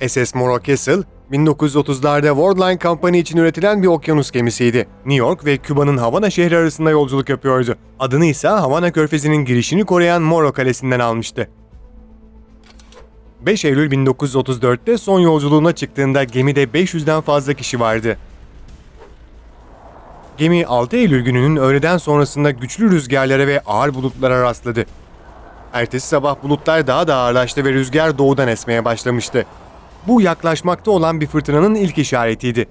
SS Morro Castle, 1930'larda Worldline Company için üretilen bir okyanus gemisiydi. New York ve Küba'nın Havana şehri arasında yolculuk yapıyordu. Adını ise Havana Körfezi'nin girişini koruyan Morro Kalesi'nden almıştı. 5 Eylül 1934'te son yolculuğuna çıktığında gemide 500'den fazla kişi vardı. Gemi 6 Eylül gününün öğleden sonrasında güçlü rüzgarlara ve ağır bulutlara rastladı. Ertesi sabah bulutlar daha da ağırlaştı ve rüzgar doğudan esmeye başlamıştı. Bu yaklaşmakta olan bir fırtınanın ilk işaretiydi.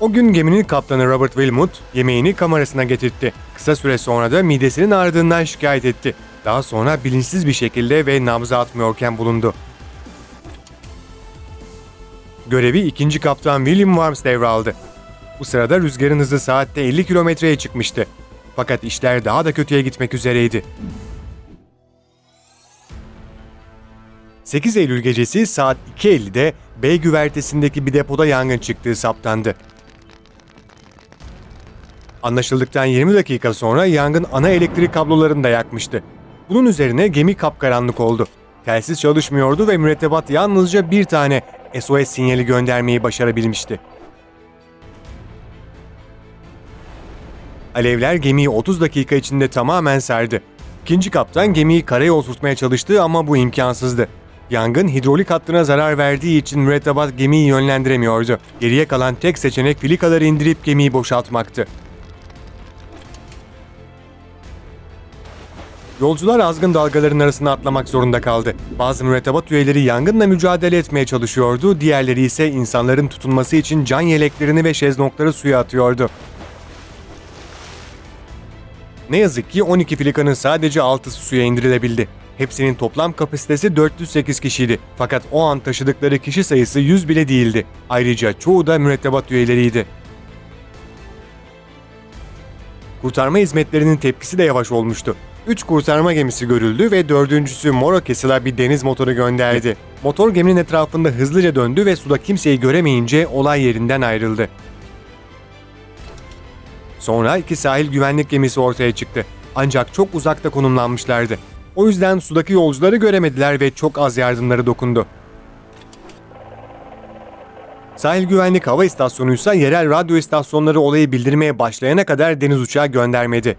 O gün geminin kaptanı Robert Wilmot yemeğini kamerasına getirtti. Kısa süre sonra da midesinin ağrıdığından şikayet etti. Daha sonra bilinçsiz bir şekilde ve nabza atmıyorken bulundu. Görevi ikinci kaptan William Warms devraldı. Bu sırada rüzgarın hızı saatte 50 kilometreye çıkmıştı. Fakat işler daha da kötüye gitmek üzereydi. 8 Eylül gecesi saat 2.50'de B güvertesindeki bir depoda yangın çıktığı saptandı. Anlaşıldıktan 20 dakika sonra yangın ana elektrik kablolarını da yakmıştı. Bunun üzerine gemi kapkaranlık oldu. Telsiz çalışmıyordu ve mürettebat yalnızca bir tane SOS sinyali göndermeyi başarabilmişti. Alevler gemiyi 30 dakika içinde tamamen sardı. İkinci kaptan gemiyi karaya oturtmaya çalıştı ama bu imkansızdı. Yangın hidrolik hattına zarar verdiği için mürettebat gemiyi yönlendiremiyordu. Geriye kalan tek seçenek filikaları indirip gemiyi boşaltmaktı. Yolcular azgın dalgaların arasına atlamak zorunda kaldı. Bazı mürettebat üyeleri yangınla mücadele etmeye çalışıyordu, diğerleri ise insanların tutunması için can yeleklerini ve şezlongları suya atıyordu. Ne yazık ki 12 filikanın sadece 6'sı suya indirilebildi. Hepsinin toplam kapasitesi 408 kişiydi. Fakat o an taşıdıkları kişi sayısı 100 bile değildi. Ayrıca çoğu da mürettebat üyeleriydi. Kurtarma hizmetlerinin tepkisi de yavaş olmuştu. 3 kurtarma gemisi görüldü ve dördüncüsü Moro Castle'a bir deniz motoru gönderdi. Motor geminin etrafında hızlıca döndü ve suda kimseyi göremeyince olay yerinden ayrıldı. Sonra iki sahil güvenlik gemisi ortaya çıktı. Ancak çok uzakta konumlanmışlardı. O yüzden sudaki yolcuları göremediler ve çok az yardımları dokundu. Sahil Güvenlik Hava İstasyonu ise yerel radyo istasyonları olayı bildirmeye başlayana kadar deniz uçağı göndermedi.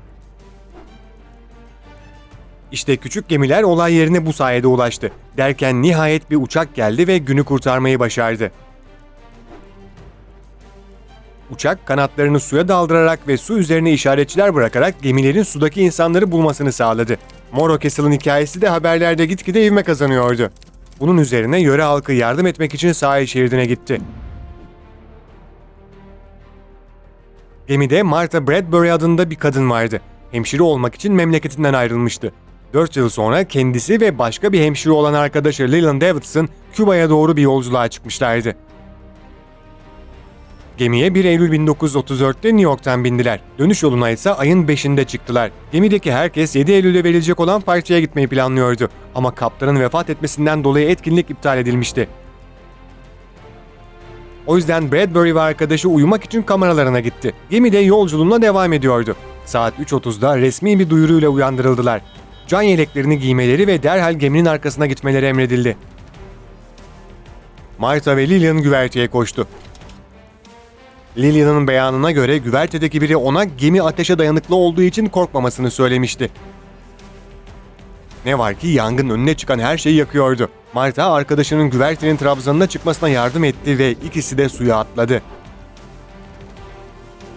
İşte küçük gemiler olay yerine bu sayede ulaştı. Derken nihayet bir uçak geldi ve günü kurtarmayı başardı. Uçak kanatlarını suya daldırarak ve su üzerine işaretçiler bırakarak gemilerin sudaki insanları bulmasını sağladı. Moro Castle'ın hikayesi de haberlerde gitgide ivme kazanıyordu. Bunun üzerine yöre halkı yardım etmek için sahil şeridine gitti. Gemide Martha Bradbury adında bir kadın vardı. Hemşire olmak için memleketinden ayrılmıştı. 4 yıl sonra kendisi ve başka bir hemşire olan arkadaşı Leland Davidson Küba'ya doğru bir yolculuğa çıkmışlardı. Gemiye 1 Eylül 1934'te New York'tan bindiler. Dönüş yoluna ise ayın 5'inde çıktılar. Gemideki herkes 7 Eylül'de verilecek olan partiye gitmeyi planlıyordu. Ama kaptanın vefat etmesinden dolayı etkinlik iptal edilmişti. O yüzden Bradbury ve arkadaşı uyumak için kameralarına gitti. Gemide yolculuğuna devam ediyordu. Saat 3.30'da resmi bir duyuruyla uyandırıldılar. Can yeleklerini giymeleri ve derhal geminin arkasına gitmeleri emredildi. Martha ve Lillian güverteye koştu. Lillian'ın beyanına göre güvertedeki biri ona gemi ateşe dayanıklı olduğu için korkmamasını söylemişti. Ne var ki yangın önüne çıkan her şeyi yakıyordu. Marta arkadaşının güvertenin trabzanına çıkmasına yardım etti ve ikisi de suya atladı.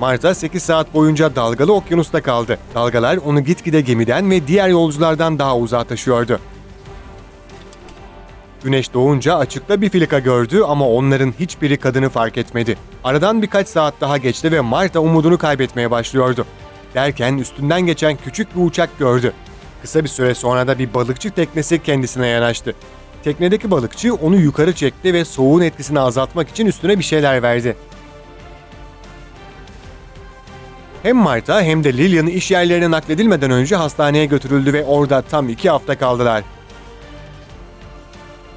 Marta 8 saat boyunca dalgalı okyanusta kaldı. Dalgalar onu gitgide gemiden ve diğer yolculardan daha uzağa taşıyordu. Güneş doğunca açıkta bir filika gördü ama onların hiçbiri kadını fark etmedi. Aradan birkaç saat daha geçti ve Marta umudunu kaybetmeye başlıyordu. Derken üstünden geçen küçük bir uçak gördü. Kısa bir süre sonra da bir balıkçı teknesi kendisine yanaştı. Teknedeki balıkçı onu yukarı çekti ve soğuğun etkisini azaltmak için üstüne bir şeyler verdi. Hem Marta hem de Lillian iş yerlerine nakledilmeden önce hastaneye götürüldü ve orada tam iki hafta kaldılar.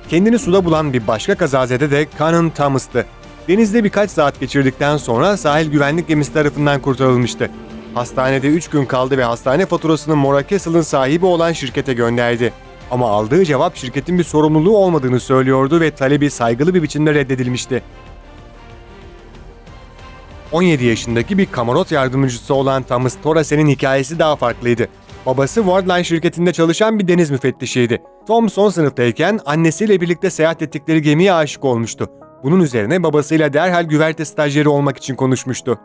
Kendini suda bulan bir başka kazazede de Canon Thomas'tı. Denizde birkaç saat geçirdikten sonra sahil güvenlik gemisi tarafından kurtarılmıştı. Hastanede 3 gün kaldı ve hastane faturasını Mora Castle'ın sahibi olan şirkete gönderdi. Ama aldığı cevap şirketin bir sorumluluğu olmadığını söylüyordu ve talebi saygılı bir biçimde reddedilmişti. 17 yaşındaki bir kamarot yardımcısı olan Thomas Torasen'in hikayesi daha farklıydı. Babası Wardline şirketinde çalışan bir deniz müfettişiydi. Tom son sınıftayken annesiyle birlikte seyahat ettikleri gemiye aşık olmuştu. Bunun üzerine babasıyla derhal güverte stajyeri olmak için konuşmuştu.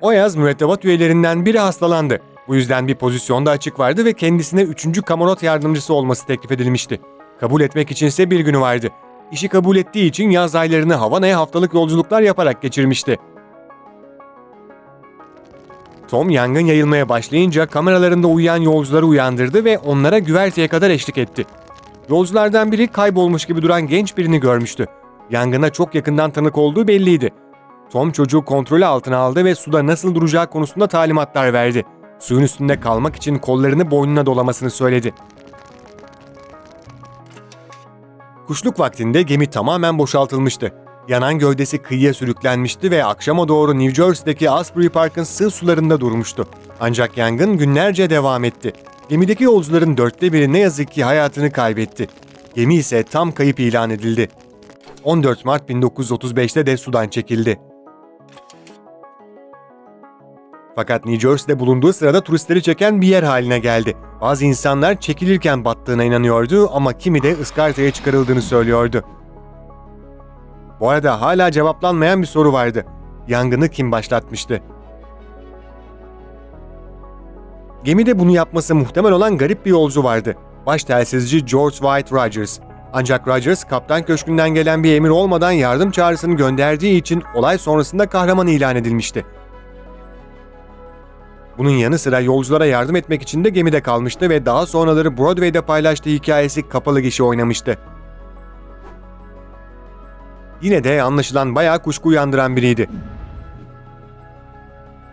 O yaz mürettebat üyelerinden biri hastalandı. Bu yüzden bir pozisyonda açık vardı ve kendisine 3. kamarot yardımcısı olması teklif edilmişti. Kabul etmek içinse bir günü vardı. İşi kabul ettiği için yaz aylarını Havana'ya haftalık yolculuklar yaparak geçirmişti. Tom yangın yayılmaya başlayınca kameralarında uyuyan yolcuları uyandırdı ve onlara güverteye kadar eşlik etti. Yolculardan biri kaybolmuş gibi duran genç birini görmüştü. Yangına çok yakından tanık olduğu belliydi. Tom çocuğu kontrolü altına aldı ve suda nasıl duracağı konusunda talimatlar verdi. Suyun üstünde kalmak için kollarını boynuna dolamasını söyledi. Kuşluk vaktinde gemi tamamen boşaltılmıştı. Yanan gövdesi kıyıya sürüklenmişti ve akşama doğru New Jersey'deki Asbury Park'ın sığ sularında durmuştu. Ancak yangın günlerce devam etti. Gemideki yolcuların dörtte biri ne yazık ki hayatını kaybetti. Gemi ise tam kayıp ilan edildi. 14 Mart 1935'te de sudan çekildi. Fakat New Jersey'de bulunduğu sırada turistleri çeken bir yer haline geldi. Bazı insanlar çekilirken battığına inanıyordu ama kimi de ıskartaya çıkarıldığını söylüyordu. Bu arada hala cevaplanmayan bir soru vardı. Yangını kim başlatmıştı? Gemide bunu yapması muhtemel olan garip bir yolcu vardı. Baş telsizci George White Rogers. Ancak Rogers, kaptan köşkünden gelen bir emir olmadan yardım çağrısını gönderdiği için olay sonrasında kahraman ilan edilmişti. Bunun yanı sıra yolculara yardım etmek için de gemide kalmıştı ve daha sonraları Broadway'de paylaştığı hikayesi kapalı gişe oynamıştı. Yine de anlaşılan bayağı kuşku uyandıran biriydi.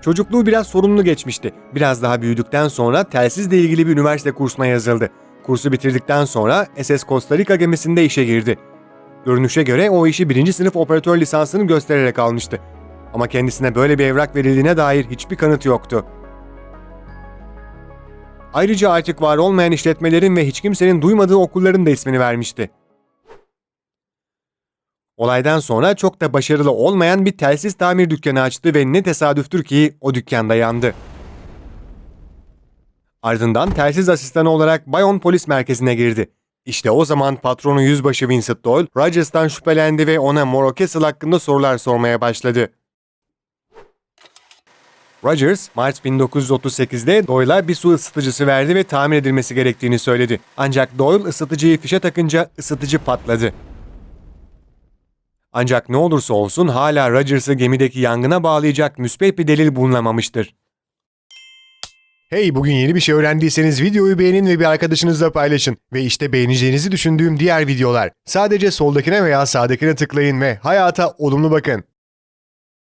Çocukluğu biraz sorunlu geçmişti. Biraz daha büyüdükten sonra telsizle ilgili bir üniversite kursuna yazıldı. Kursu bitirdikten sonra SS Costa Rica gemisinde işe girdi. Görünüşe göre o işi birinci sınıf operatör lisansını göstererek almıştı. Ama kendisine böyle bir evrak verildiğine dair hiçbir kanıt yoktu. Ayrıca artık var olmayan işletmelerin ve hiç kimsenin duymadığı okulların da ismini vermişti. Olaydan sonra çok da başarılı olmayan bir telsiz tamir dükkanı açtı ve ne tesadüftür ki o dükkanda yandı. Ardından telsiz asistanı olarak Bayon Polis Merkezi'ne girdi. İşte o zaman patronu yüzbaşı Vincent Doyle, Rogers'tan şüphelendi ve ona Moro Castle hakkında sorular sormaya başladı. Rogers, Mart 1938'de Doyle'a bir su ısıtıcısı verdi ve tamir edilmesi gerektiğini söyledi. Ancak Doyle ısıtıcıyı fişe takınca ısıtıcı patladı. Ancak ne olursa olsun hala Rogers'ı gemideki yangına bağlayacak müspet bir delil bulunamamıştır. Hey bugün yeni bir şey öğrendiyseniz videoyu beğenin ve bir arkadaşınızla paylaşın. Ve işte beğeneceğinizi düşündüğüm diğer videolar. Sadece soldakine veya sağdakine tıklayın ve hayata olumlu bakın.